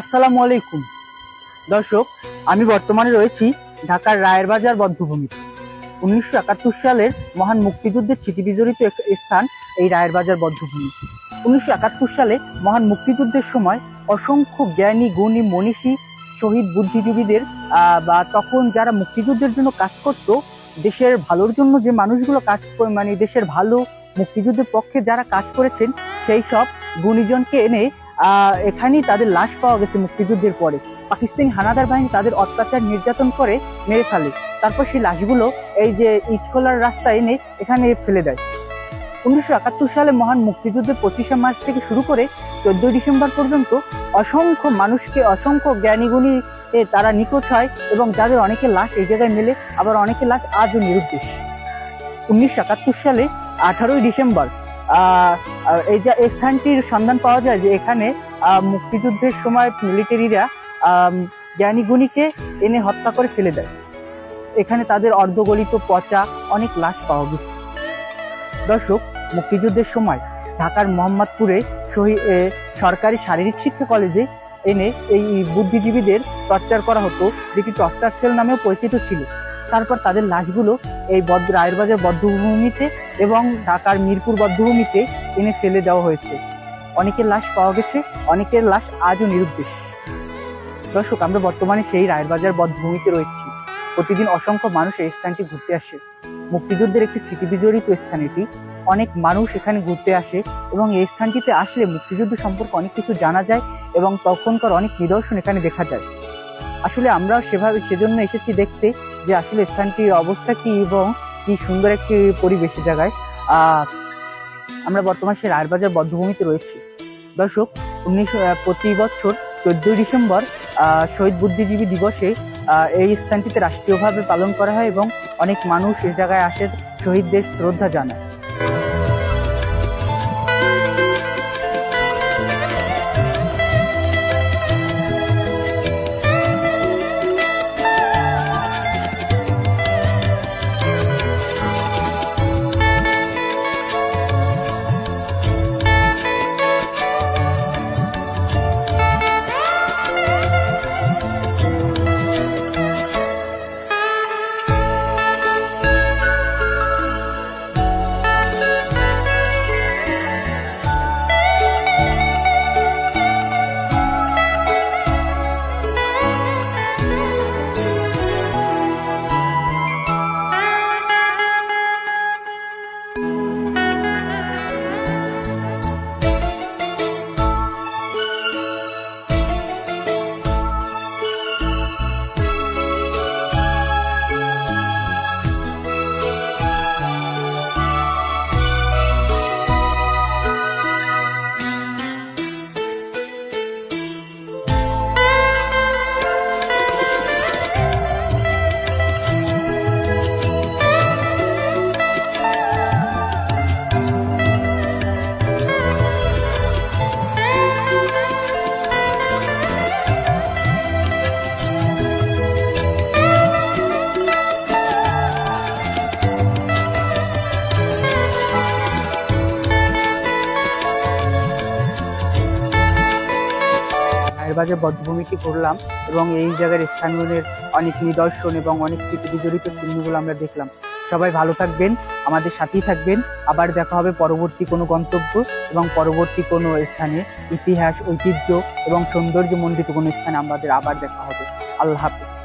আসসালামু আলাইকুম। দর্শক, আমি বর্তমানে রয়েছি ঢাকার রায়ের বাজার বদ্ধভূমিতে। উনিশশো একাত্তর সালের মহান মুক্তিযুদ্ধের স্মৃতিবিজড়িত স্থান এই রায়ের বাজার বদ্ধভূমি উনিশশো একাত্তর সালে মহান মুক্তিযুদ্ধের সময় অসংখ্য জ্ঞানী, গুণী, মনীষী, শহীদ বুদ্ধিজীবীদের বা তখন যারা মুক্তিযুদ্ধের জন্য কাজ করত, দেশের ভালোর জন্য যে মানুষগুলো কাজ মানে দেশের ভালো মুক্তিযুদ্ধের পক্ষে যারা কাজ করেছেন, সেই সব গুণীজনকে এনে এখানেই তাদের লাশ পাওয়া গেছে মুক্তিযুদ্ধের পরে। পাকিস্তানি হানাদার বাহিনী তাদের অত্যাচার নির্যাতন করে মেরে ফেলে। তারপর সেই লাশগুলো এই যে ইটখোলার রাস্তায় এনে এখানে ফেলে দেয়। উনিশশো একাত্তর সালে মহান মুক্তিযুদ্ধের পঁচিশে মার্চ থেকে শুরু করে চোদ্দই ডিসেম্বর পর্যন্ত অসংখ্য মানুষকে, অসংখ্য জ্ঞানীগুণী তারা নিখোঁজ হয় এবং যাদের অনেকে লাশ এই জায়গায় মেলে, আবার অনেকে লাশ আজও নিরুদ্দেশ। উনিশশো একাত্তর সালে আঠারোই ডিসেম্বর এই যে স্থানটির সন্ধান পাওয়া যায় যে এখানে মুক্তিযুদ্ধের সময় মিলিটারিরা জ্ঞানী গুণীকে এনে হত্যা করে ফেলে দেয়। এখানে তাদের অর্ধগলিত পচা অনেক লাশ পাওয়া গেছে। দর্শক, মুক্তিযুদ্ধের সময় ঢাকার মোহাম্মদপুরে শহীদ সরকারি শারীরিক শিক্ষা কলেজে এনে এই বুদ্ধিজীবীদের টর্চার করা হতো, যেটি টর্চার সেল নামেও পরিচিত ছিল। তারপর তাদের লাশগুলো এই রায়েরবাজার বদ্ধভূমিতে এবং ঢাকার মিরপুর বদ্ধভূমিতে এনে ফেলে দেওয়া হয়েছে। অনেকের লাশ পাওয়া গেছে, অনেকের লাশ আজও নিরুদ্দেশ। দর্শক, আমরা বর্তমানে সেই রায়েরবাজার বদ্ধভূমিতে রয়েছি। প্রতিদিন অসংখ্য মানুষ এই স্থানটি ঘুরতে আসে। মুক্তিযুদ্ধের একটি স্মৃতিবিজড়িত স্থান এটি। অনেক মানুষ এখানে ঘুরতে আসে এবং এই স্থানটিতে আসলে মুক্তিযুদ্ধ সম্পর্কে অনেক কিছু জানা যায় এবং তখনকার অনেক নিদর্শন এখানে দেখা যায়। আসলে আমরা সেভাবে সেজন্য এসেছি দেখতে যে আসলে স্থানটির অবস্থা কি এবং কি সুন্দর একটি পরিবেশ জায়গায়। আমরা বর্তমানে সেই রায়েরবাজার বদ্ধভূমিতে রয়েছি। দর্শক উনিশশো প্রতি বছর চোদ্দই ডিসেম্বর শহীদ বুদ্ধিজীবী দিবসে এই স্থানটিতে রাষ্ট্রীয়ভাবে পালন করা হয় এবং অনেক মানুষ এ জায়গায় আসে, শহীদদের শ্রদ্ধা জানায়। রায়েরবাজার বদ্ধভূমিটি ঘুরলাম এবং এই জায়গার স্থানগুলির অনেক নিদর্শন এবং অনেক স্মৃতি জড়িত চিহ্নগুলো আমরা দেখলাম। সবাই ভালো থাকবেন, আমাদের সাথেই থাকবেন। আবার দেখা হবে পরবর্তী কোনো গন্তব্য এবং পরবর্তী কোনো স্থানে। ইতিহাস, ঐতিহ্য এবং সৌন্দর্যমণ্ডিত কোনো স্থানে আমাদের আবার দেখা হবে। আল্লাহ হাফিজ।